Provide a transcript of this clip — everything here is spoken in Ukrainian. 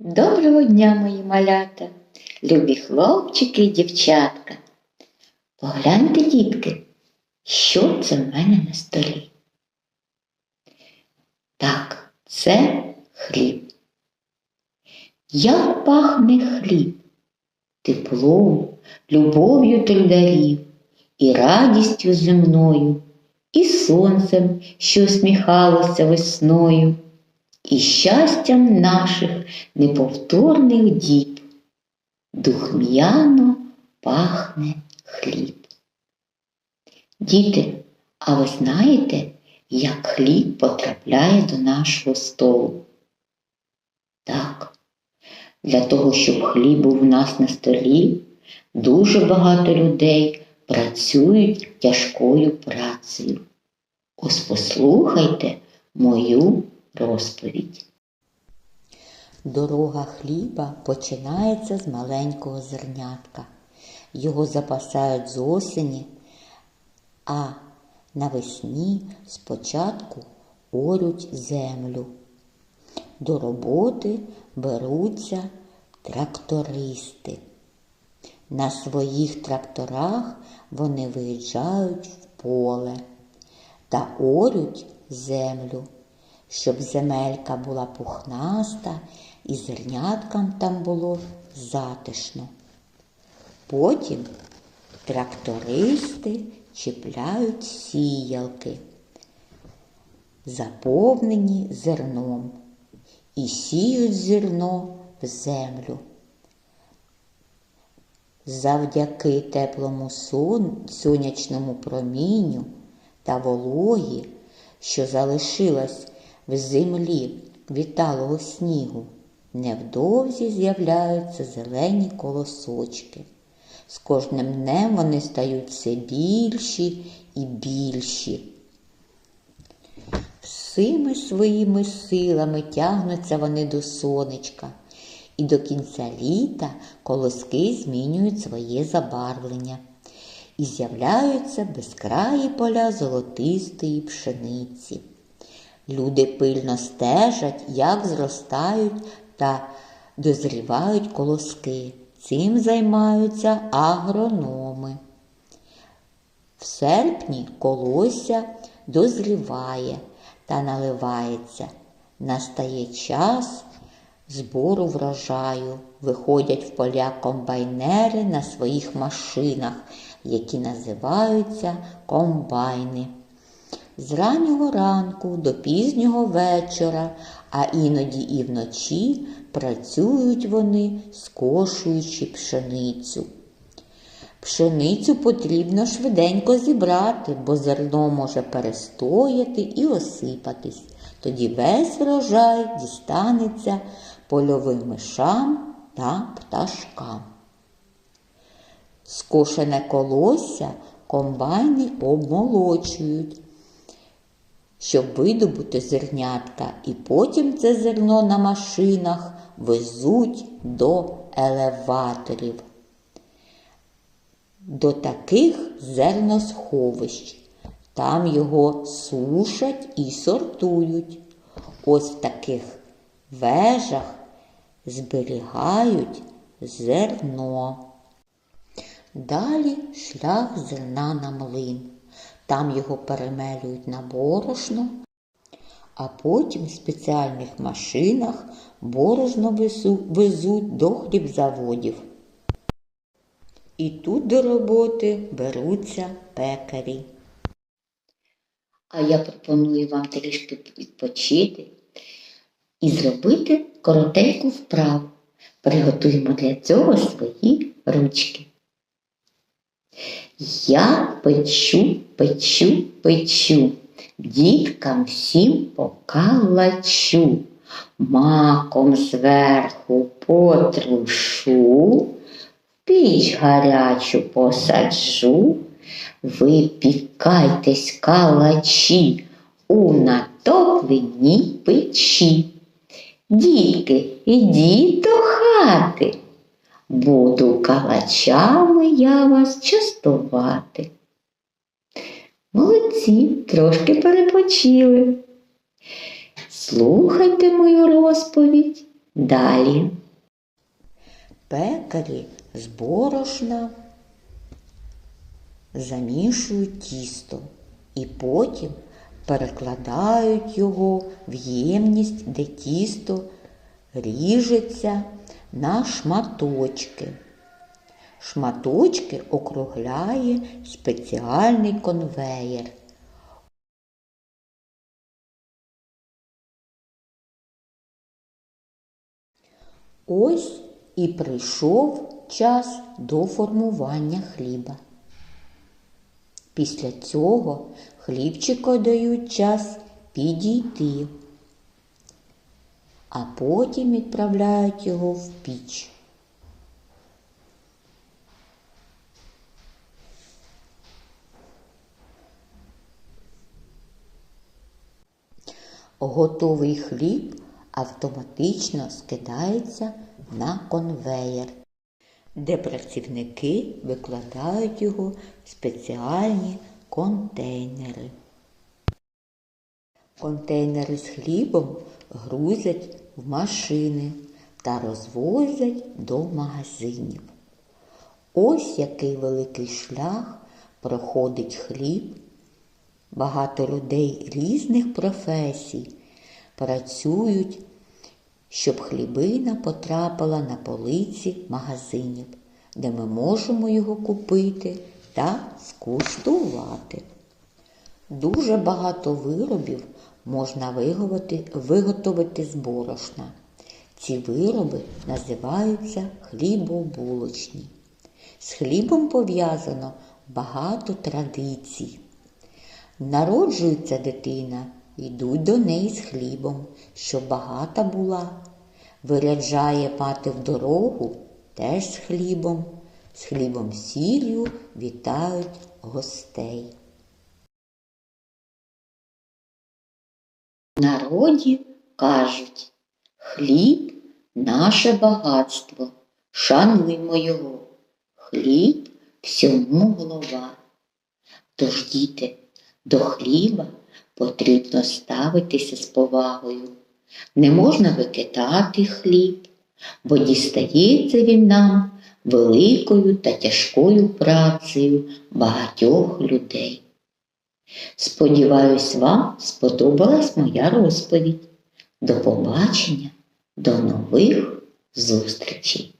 Доброго дня, мої малята, любі хлопчики і дівчатка. Погляньте, дітки, що це в мене на столі. Так, це хліб. Як пахне хліб, теплом, любов'ю тельдарів, і радістю земною, і сонцем, що усміхалося весною і щастям наших неповторних діб. Духм'яно пахне хліб. Діти, а ви знаєте, як хліб потрапляє до нашого столу? Так, для того, щоб хліб був у нас на столі, дуже багато людей працюють тяжкою працею. Ось послухайте мою розповідь. Дорога хліба починається з маленького зернятка. Його запасають з осені, а навесні спочатку орють землю. До роботи беруться трактористи. На своїх тракторах вони виїжджають в поле та орють землю щоб земелька була пухнаста і зерняткам там було затишно. Потім трактористи чіпляють сіялки, заповнені зерном, і сіють зерно в землю. Завдяки теплому сон, сонячному промінню та вологі, що залишилась в землі віталого снігу, невдовзі з'являються зелені колосочки. З кожним днем вони стають все більші і більші. Всіми своїми силами тягнуться вони до сонечка, і до кінця літа колоски змінюють своє забарвлення і з'являються безкраї поля золотистої пшениці. Люди пильно стежать, як зростають та дозрівають колоски. Цим займаються агрономи. В серпні колося дозріває та наливається. Настає час збору врожаю. Виходять в поля комбайнери на своїх машинах, які називаються комбайни з раннього ранку до пізнього вечора, а іноді і вночі працюють вони, скошуючи пшеницю. Пшеницю потрібно швиденько зібрати, бо зерно може перестояти і осипатись. Тоді весь врожай дістанеться польовим мишам та пташкам. Скошене колосся комбайни обмолочують, щоб видобути зернятка, і потім це зерно на машинах везуть до елеваторів. До таких зерносховищ. Там його сушать і сортують. Ось в таких вежах зберігають зерно. Далі шлях зерна на млин. Там його перемелюють на борошно, а потім в спеціальних машинах борошно везуть до хлібзаводів. І тут до роботи беруться пекарі. А я пропоную вам трішки відпочити і зробити коротеньку вправу. Приготуємо для цього свої ручки. Я печу, печу, печу, діткам всім покалачу, маком зверху потрушу, піч гарячу посаджу, випікайтесь калачі у натопленій печі. Дітки, ідіть до хати. Буду калачами я вас частувати. Молодці, трошки перепочили. Слухайте мою розповідь, Далі. Пекарі з борошна замішують тісто і потім перекладають його в ємність, де тісто ріжеться на шматочки. Шматочки округляє спеціальний конвеєр. Ось і прийшов час до формування хліба. Після цього хлібчику дають час підійти, а потім відправляють його в піч. Готовий хліб автоматично скидається на конвеєр, де працівники викладають його в спеціальні контейнери. Контейнери з хлібом грузять в машини та розвозять до магазинів. Ось який великий шлях проходить хліб. Багато людей різних професій працюють, щоб хлібина потрапила на полиці магазинів, де ми можемо його купити та скуштувати. Дуже багато виробів можна виготовити, виготовити з борошна. Ці вироби називаються хлібобулочні. З хлібом пов'язано багато традицій. Народжується дитина, йдуть до неї з хлібом, щоб багата була. Виряджає мати в дорогу теж з хлібом, з хлібом сіллю вітають гостей. Народі кажуть, хліб наше багатство, шануймо його, хліб всьому голова. Тож, діти, до хліба потрібно ставитися з повагою. Не можна викидати хліб, бо дістається він нам великою та тяжкою працею багатьох людей. Сподіваюсь, вам сподобалась моя розповідь. До побачення, до нових зустрічей!